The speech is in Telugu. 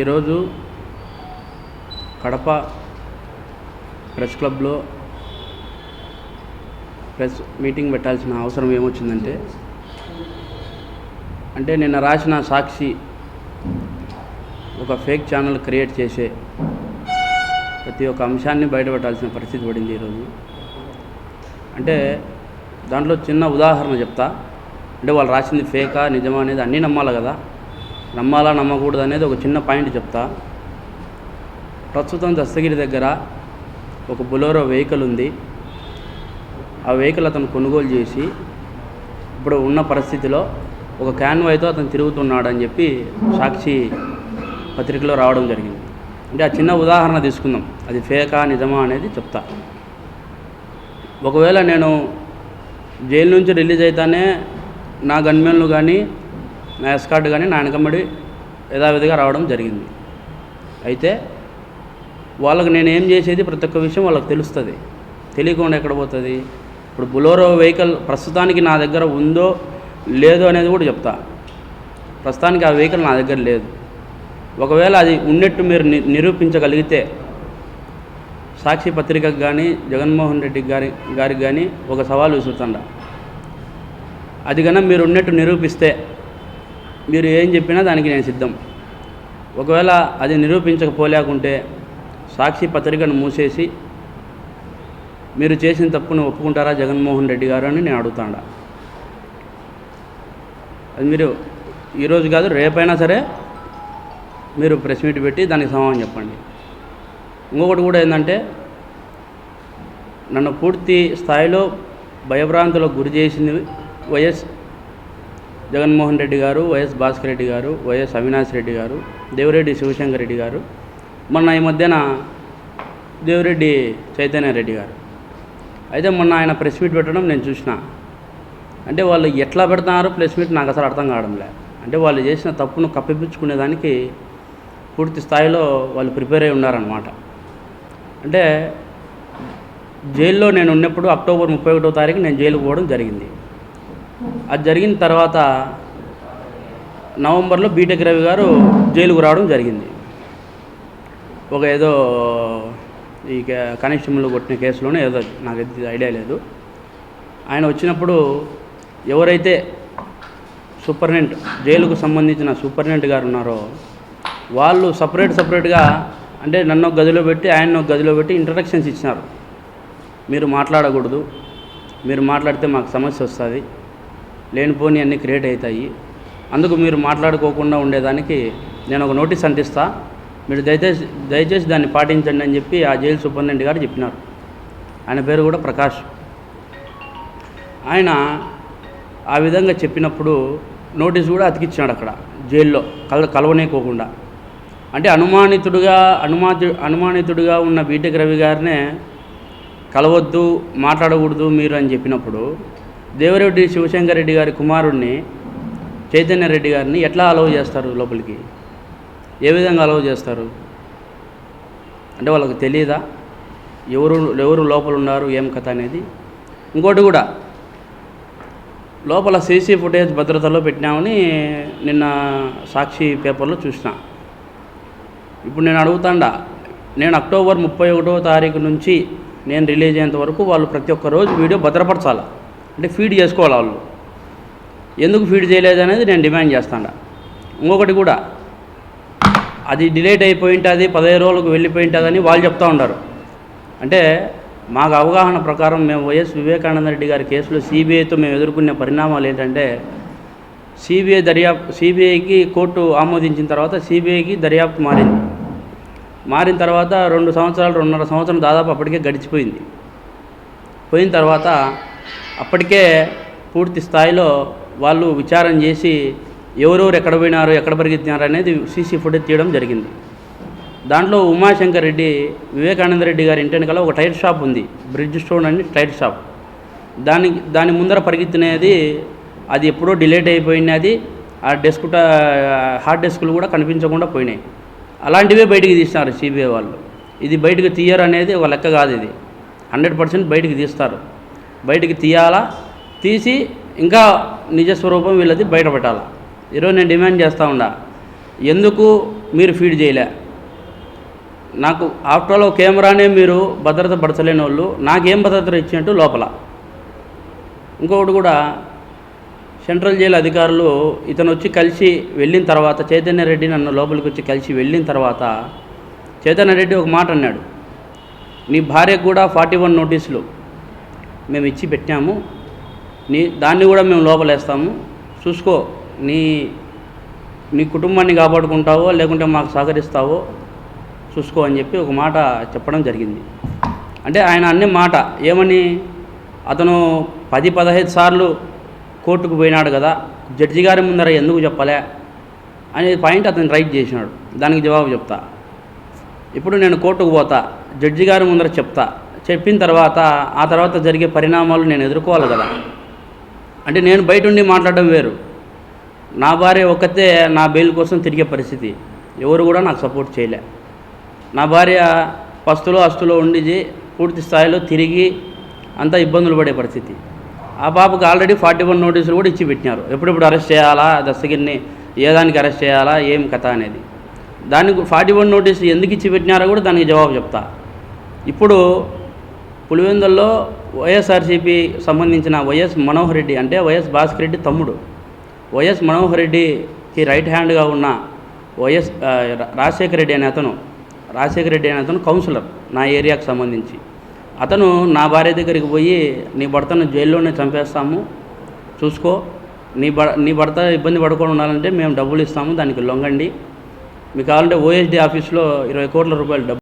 ఈరోజు కడప ప్రెస్ క్లబ్లో ప్రెస్ మీటింగ్ పెట్టాల్సిన అవసరం ఏమొచ్చిందంటే అంటే నిన్న రాసిన సాక్షి ఒక ఫేక్ ఛానల్ క్రియేట్ చేసే ప్రతి ఒక్క అంశాన్ని బయటపెట్టాల్సిన పరిస్థితి పడింది ఈరోజు. అంటే దాంట్లో చిన్న ఉదాహరణ చెప్తా. అంటే వాళ్ళు రాసింది ఫేకా నిజమా అనేది అన్నీ నమ్మాలి కదా. నమ్మాలా నమ్మకూడదు అనేది ఒక చిన్న పాయింట్ చెప్తా. ప్రస్తుతం దస్తగిరి దగ్గర ఒక బొలోరో వెహికల్ ఉంది. ఆ వెహికల్ అతను కొనుగోలు చేసి ఇప్పుడు ఉన్న పరిస్థితిలో ఒక క్యాన్వాయ్తో అతను తిరుగుతున్నాడు అని చెప్పి సాక్షి పత్రికలో రావడం జరిగింది. అంటే ఆ చిన్న ఉదాహరణ తీసుకుందాం. అది ఫేకా నిజమా అనేది చెప్తా. ఒకవేళ నేను జైలు నుంచి రిలీజ్ అయితేనే నా గన్మెన్లు కానీ నా ఎస్కార్ట్ కానీ నా వెనకమ్మడి యథావిధిగా రావడం జరిగింది. అయితే వాళ్ళకి నేను ఏం చేసేది? ప్రతి ఒక్క విషయం వాళ్ళకి తెలుస్తుంది. తెలియకుండా ఎక్కడ పోతుంది? ఇప్పుడు బులోరో వెహికల్ ప్రస్తుతానికి నా దగ్గర ఉందో లేదో అనేది కూడా చెప్తా. ప్రస్తుతానికి ఆ వెహికల్ నా దగ్గర లేదు. ఒకవేళ అది ఉన్నట్టు మీరు ని- నిరూపించగలిగితే సాక్షి పత్రికకు కానీ జగన్మోహన్ రెడ్డి గారి గారికి కానీ ఒక సవాల్ విసురుతుండ. అది కన్నా మీరు ఉన్నట్టు నిరూపిస్తే మీరు ఏం చెప్పినా దానికి నేను సిద్ధం. ఒకవేళ అది నిరూపించకపోలేకుంటే సాక్షి పత్రికను మూసేసి మీరు చేసిన తప్పును ఒప్పుకుంటారా జగన్మోహన్ రెడ్డి గారు అని నేను అడుగుతాడా. అది మీరు ఈరోజు కాదు రేపైనా సరే మీరు ప్రెస్ మీట్ పెట్టి దానికి సమాధానం చెప్పండి. ఇంకొకటి కూడా ఏంటంటే నన్ను పూర్తి స్థాయిలో భయభ్రాంతులకు గురి చేసింది వైఎస్ జగన్మోహన్ రెడ్డి గారు వైఎస్ భాస్కర్ రెడ్డి గారు వైఎస్ అవినాష్ రెడ్డి గారు దేవిరెడ్డి శివశంకర్ రెడ్డి గారు మొన్న ఈ మధ్యన దేవిరెడ్డి చైతన్య రెడ్డి గారు. అయితే మొన్న ఆయన ప్రెస్ మీట్ పెట్టడం నేను చూసిన. అంటే వాళ్ళు ఎట్లా పెడుతున్నారు ప్రెస్ మీట్ నాకు అసలు అర్థం కావడం లే అంటే వాళ్ళు చేసిన తప్పును కప్పిపుచ్చుకునేదానికి పూర్తి స్థాయిలో వాళ్ళు ప్రిపేర్ అయి ఉన్నారనమాట అంటే జైల్లో నేను ఉన్నప్పుడు అక్టోబర్ ముప్పై ఒకటో తారీఖు నేను జైలుకు పోవడం జరిగింది. అది జరిగిన తర్వాత నవంబర్లో బీటెక్ రవి గారు జైలుకు రావడం జరిగింది. ఒక ఏదో ఈ కే- కానిస్టేబుల్ కొట్టిన కేసులోనే ఏదో నాకు ఐడియా లేదు. ఆయన వచ్చినప్పుడు ఎవరైతే సూపర్నెంట్ జైలుకు సంబంధించిన సూపర్నెంట్ గారు ఉన్నారో వాళ్ళు సపరేట్ సపరేట్గా అంటే నన్ను ఒక గదిలో పెట్టి ఆయన ఒక గదిలో పెట్టి ఇంట్రడక్షన్స్ ఇచ్చినారు. మీరు మాట్లాడకూడదు. మీరు మాట్లాడితే మాకు సమస్య వస్తుంది. లేనిపోని అన్నీ క్రియేట్ అవుతాయి. అందుకు మీరు మాట్లాడుకోకుండా ఉండేదానికి నేను ఒక నోటీస్ అంటిస్తా మీరు దయచేసి దయచేసి దాన్ని పాటించండి అని చెప్పి ఆ జైలు సూపరింటెండెంట్ గారు చెప్పినారు. ఆయన పేరు కూడా ప్రకాష్. ఆయన ఆ విధంగా చెప్పినప్పుడు నోటీస్ కూడా అతికిచ్చాడు అక్కడ జైల్లో కల కలవనేకోకుండా. అంటే అనుమానితుడుగా అనుమాతి అనుమానితుడిగా ఉన్న బీటెక్ రవి గారినే కలవద్దు మాట్లాడకూడదు మీరు అని చెప్పినప్పుడు దేవరెడ్డి శివశంకర్ రెడ్డి గారి కుమారుడిని చైతన్య రెడ్డి గారిని ఎట్లా అలౌ చేస్తారు లోపలికి? ఏ విధంగా అలౌ చేస్తారు? అంటే వాళ్ళకి తెలియదా ఎవరు ఎవరు లోపల ఉన్నారు? ఏం కథ అనేది? ఇంకోటి కూడా లోపల సీసీ ఫుటేజ్ భద్రతలో పెట్టినామని నిన్న సాక్షి పేపర్లో చూసిన. ఇప్పుడు నేను అడుగుతాండా నేను అక్టోబర్ ముప్పై ఒకటో తారీఖు నుంచి నేను రిలీజ్ అయ్యేంత వరకు వాళ్ళు ప్రతి ఒక్క రోజు వీడియో భద్రపరచాలి? అంటే ఫీడ్ చేసుకోవాలి వాళ్ళు. ఎందుకు ఫీడ్ చేయలేదు అనేది నేను డిమాండ్ చేస్తాను ఇంకొకటి కూడా అది డిలేట్ అయిపోయి ఉంటుంది పదహైదు రోజులకు వెళ్ళిపోయి ఉంటుందని వాళ్ళు చెప్తూ ఉన్నారు అంటే మాకు అవగాహన ప్రకారం మేము వైఎస్ వివేకానంద రెడ్డి గారి కేసులో సిబిఐతో మేము ఎదుర్కొనే పరిణామాలు ఏంటంటే సిబిఐ దర్యాప్తు సిబిఐకి కోర్టు ఆమోదించిన తర్వాత సిబిఐకి దర్యాప్తు మారింది. మారిన తర్వాత రెండు సంవత్సరాలు రెండున్నర సంవత్సరం దాదాపు అప్పటికే గడిచిపోయింది. పోయిన తర్వాత అప్పటికే పూర్తి స్థాయిలో వాళ్ళు విచారం చేసి ఎవరెవరు ఎక్కడ పోయినారు ఎక్కడ పరిగెత్తినారు అనేది సీసీ ఫుటేజ్ తీయడం జరిగింది. దాంట్లో ఉమాశంకర్ రెడ్డి వివేకానంద రెడ్డి గారి ఇంటి వెనకాల ఒక టైర్ షాప్ ఉంది. బ్రిడ్జ్ స్టోన్ అని టైర్ షాప్. దాని దాని ముందర పరిగెత్తినది అది ఎప్పుడో డిలేట్ అయిపోయినది. ఆ డెస్క్ హార్డ్ డెస్క్లు కూడా కనిపించకుండా పోయినాయి. అలాంటివే బయటికి తీసినారు సిబిఐ వాళ్ళు. ఇది బయటకు తీయరు అనేది ఒక లెక్క కాదు ఇది. హండ్రెడ్ పర్సెంట్ బయటికి తీస్తారు. బయటికి తీయాలా? తీసి ఇంకా నిజస్వరూపం వీళ్ళది బయటపెట్టాలా? ఈరోజు నేను డిమాండ్ చేస్తూ ఉండా ఎందుకు మీరు ఫీడ్ చేయలే? నాకు ఆఫ్టర్ ఆల్ కెమెరానే మీరు భద్రత పరచలేని వాళ్ళు నాకేం భద్రత ఇచ్చినట్టు లోపల. ఇంకొకటి కూడా సెంట్రల్ జైలు అధికారులు ఇతను వచ్చి కలిసి వెళ్ళిన తర్వాత చైతన్య రెడ్డి నన్ను లోపలికి వచ్చి కలిసి వెళ్ళిన తర్వాత చైతన్య రెడ్డి ఒక మాట అన్నాడు. నీ భార్యకు కూడా ఫార్టీ వన్ నోటీసులు. మేము ఇచ్చి పెట్టాము. నీ దాన్ని కూడా మేము లోపలేస్తాము. చూసుకో నీ నీ కుటుంబాన్ని కాపాడుకుంటావో లేకుంటే మాకు సహకరిస్తావో చూసుకో అని చెప్పి ఒక మాట చెప్పడం జరిగింది. అంటే ఆయన అన్ని మాట ఏమని? అతను పది పదహైదు సార్లు కోర్టుకు పోయినాడు కదా జడ్జి గారి ముందర ఎందుకు చెప్పలే? అనే పాయింట్ అతను రైట్ చేసినాడు. దానికి జవాబు చెప్తా. ఇప్పుడు నేను కోర్టుకు పోతా జడ్జి గారి ముందర చెప్తా. చెప్పిన తర్వాత ఆ తర్వాత జరిగే పరిణామాలు నేను ఎదుర్కోవాలి కదా. అంటే నేను బయట ఉండి మాట్లాడడం వేరు. నా భార్య ఒక్కతే నా బెయిల్ కోసం తిరిగే పరిస్థితి. ఎవరు కూడా నాకు సపోర్ట్ చేయలే. నా భార్య పస్తులో అస్తులో ఉండి పూర్తి స్థాయిలో తిరిగి అంతా ఇబ్బందులు పడే పరిస్థితి. ఆ పాపకు ఆల్రెడీ ఫార్టీ వన్ నోటీసులు కూడా ఇచ్చి పెట్టినారు. ఎప్పుడెప్పుడు అరెస్ట్ చేయాలా దస్తగిరిని ఏ దానికి అరెస్ట్ చేయాలా ఏం కథ అనేది. దానికి ఫార్టీ వన్ నోటీసులు ఎందుకు ఇచ్చి పెట్టినారో కూడా దానికి జవాబు చెప్తా. ఇప్పుడు పులివెందుల్లో వైఎస్ఆర్సీపీ సంబంధించిన వైఎస్ మనోహర్ రెడ్డి అంటే వైఎస్ భాస్కర్ రెడ్డి తమ్ముడు. వైఎస్ మనోహర్ రెడ్డికి రైట్ హ్యాండ్గా ఉన్న వైఎస్ రాజశేఖర రెడ్డి అనే అతను రాజశేఖర రెడ్డి అనే అతను కౌన్సిలర్ నా ఏరియాకు సంబంధించి. అతను నా భార్య దగ్గరికి పోయి నీ భర్తను జైల్లోనే చంపేస్తాము చూసుకో. నీ భ నీ భర్త ఇబ్బంది పడకుండా ఉండాలంటే మేము డబ్బులు ఇస్తాము దానికి లొంగండి. మీకు కావాలంటే ఓఎస్డీ ఆఫీస్లో ఇరవై కోట్ల రూపాయలు డబ్బు